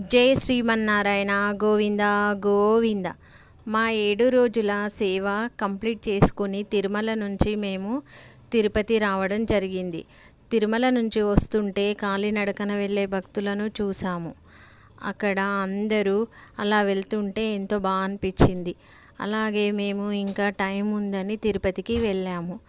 జై శ్రీమన్నారాయణ గోవింద గోవింద. మా ఏడు రోజుల సేవ కంప్లీట్ చేసుకుని తిరుమల నుంచి మేము తిరుపతి రావడం జరిగింది. తిరుమల నుంచి వస్తుంటే కాలినడకన వెళ్ళే భక్తులను చూసాము. అక్కడ అందరూ అలా వెళ్తుంటే ఎంతో బాగా అనిపించింది. అలాగే మేము ఇంకా టైం ఉందని తిరుపతికి వెళ్ళాము.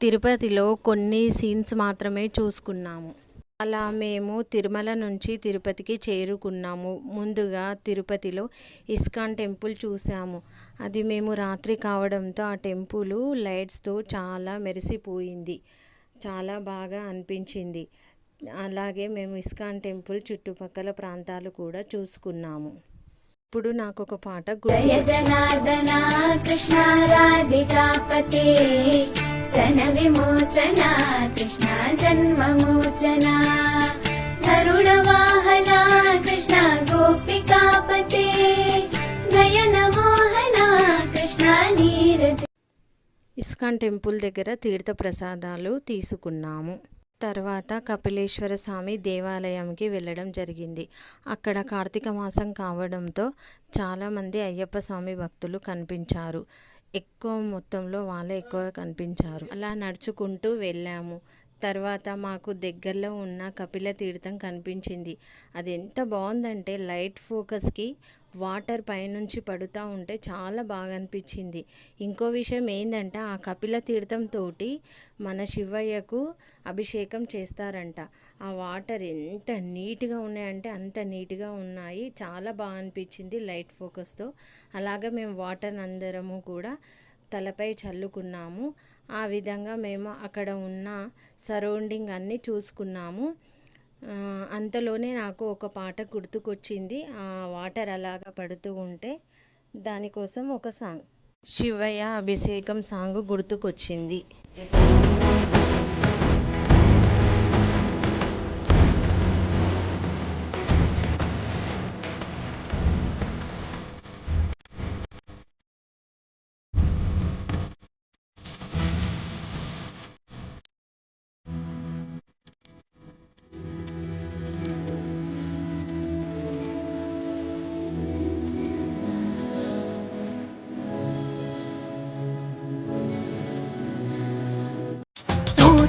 తిరుపతిలో కొన్ని సీన్స్ మాత్రమే చూసుకున్నాము. అలా మేము తిరుమల నుంచి తిరుపతికి చేరుకున్నాము. ముందుగా తిరుపతిలో ఇస్కాన్ టెంపుల్ చూసాము. అది మేము రాత్రి కావడంతో ఆ టెంపుల్ లైట్స్తో చాలా మెరిసిపోయింది. చాలా బాగా అనిపించింది. అలాగే మేము ఇస్కాన్ టెంపుల్ చుట్టుపక్కల ప్రాంతాలు కూడా చూసుకున్నాము. ఇప్పుడు నాకు ఒక పాట జయ జనార్దన కృష్ణ జన కృష్ణ ఇస్కాన్ టెంపుల్ దగ్గర తీర్థ ప్రసాదాలు తీసుకున్నాము. తర్వాత కపిలేశ్వర స్వామి దేవాలయంకి వెళ్ళడం జరిగింది. అక్కడ కార్తీక మాసం కావడంతో చాలామంది అయ్యప్ప స్వామి భక్తులు కనిపించారు. ఎక్కువ మొత్తంలో వాళ్ళే ఎక్కువ కనిపించారు. అలా నడుచుకుంటూ వెళ్ళాము. తర్వాత మాకు దగ్గరలో ఉన్న కపిల తీర్థం కనిపించింది. అది ఎంత బాగుందంటే లైట్ ఫోకస్కి వాటర్ పైనుంచి పడుతూ ఉంటే చాలా బాగా అనిపించింది ఇంకో విషయం ఏంటంటే ఆ కపిల తీర్థం తోటి మన శివయ్యకు అభిషేకం చేస్తారంట. ఆ వాటర్ ఎంత నీట్గా ఉన్నాయంటే అంత నీట్గా ఉన్నాయి. చాలా బాగా అనిపించింది లైట్ ఫోకస్తో. అలాగే మేము వాటర్ అందరము కూడా తలపై చల్లుకున్నాము. ఆ విధంగా మేము అక్కడ ఉన్న సరౌండింగ్ అన్నీ చూసుకున్నాము. అంతలోనే నాకు ఒక పాట గుర్తుకొచ్చింది. ఆ వాటర్ అలాగా పడుతూ ఉంటే దానికోసం ఒక సాంగ్. శివయ్య అభిషేకం సాంగ్ గుర్తుకొచ్చింది.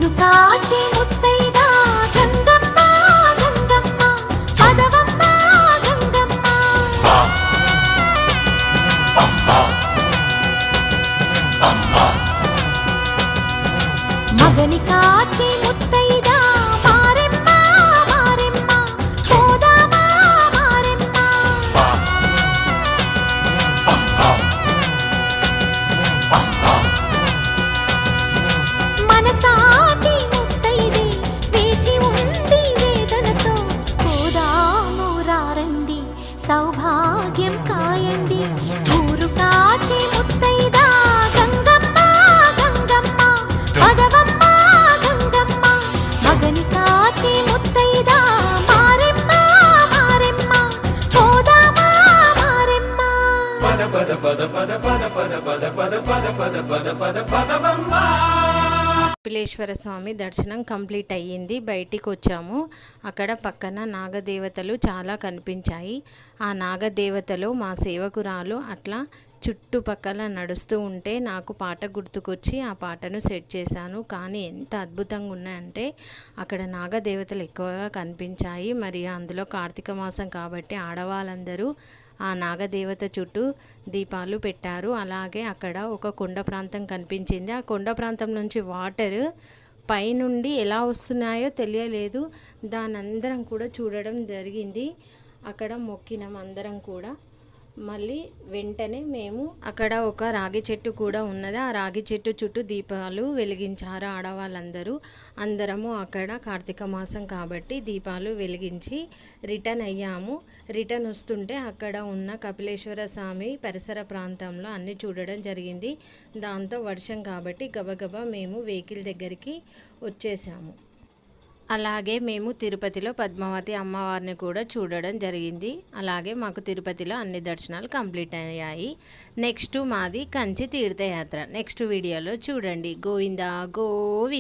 ఊరు కపిలేశ్వర స్వామి దర్శనం కంప్లీట్ అయ్యింది బయటికి వచ్చాము అక్కడ పక్కన నాగదేవతలు చాలా కనిపించాయి ఆ నాగదేవతలు మా సేవకురాలు అట్లా చుట్టుపక్కల నడుస్తూ ఉంటే నాకు పాట గుర్తుకొచ్చి ఆ పాటను సెట్ చేశాను. కానీ ఎంత అద్భుతంగా ఉన్నాయంటే అక్కడ నాగదేవతలు ఎక్కువగా కనిపించాయి. మరి అందులో కార్తీక మాసం కాబట్టి ఆడవాళ్ళందరూ ఆ నాగదేవత చుట్టూ దీపాలు పెట్టారు. అలాగే అక్కడ ఒక కొండ ప్రాంతం కనిపించింది. ఆ కొండ ప్రాంతం నుంచి వాటర్ పైనుండి ఎలా వస్తున్నాయో తెలియలేదు. దానందరం కూడా చూడడం జరిగింది. అక్కడ మొక్కినాం అందరం కూడా. మళ్ళీ వెంటనే మేము అక్కడ ఒక రాగి చెట్టు కూడా ఉన్నది. ఆ రాగి చెట్టు చుట్టూ దీపాలు వెలిగించారు ఆడవాళ్ళందరూ. అందరము అక్కడ కార్తీక మాసం కాబట్టి దీపాలు వెలిగించి రిటర్న్ అయ్యాము. రిటర్న్ వస్తుంటే అక్కడ ఉన్న కపిలేశ్వర స్వామి పరిసర ప్రాంతంలో అన్ని చూడడం జరిగింది. దాంతో వర్షం కాబట్టి గబగబా మేము వెహికల్ దగ్గరికి వచ్చేసాము. అలాగే మేము తిరుపతిలో పద్మావతి అమ్మవారిని కూడా చూడడం జరిగింది. అలాగే మాకు తిరుపతిలో అన్ని దర్శనాలు కంప్లీట్ అయ్యాయి. నెక్స్ట్ మాది కంచి తీర్థయాత్ర. నెక్స్ట్ వీడియోలో చూడండి. గోవిందా గోవింద.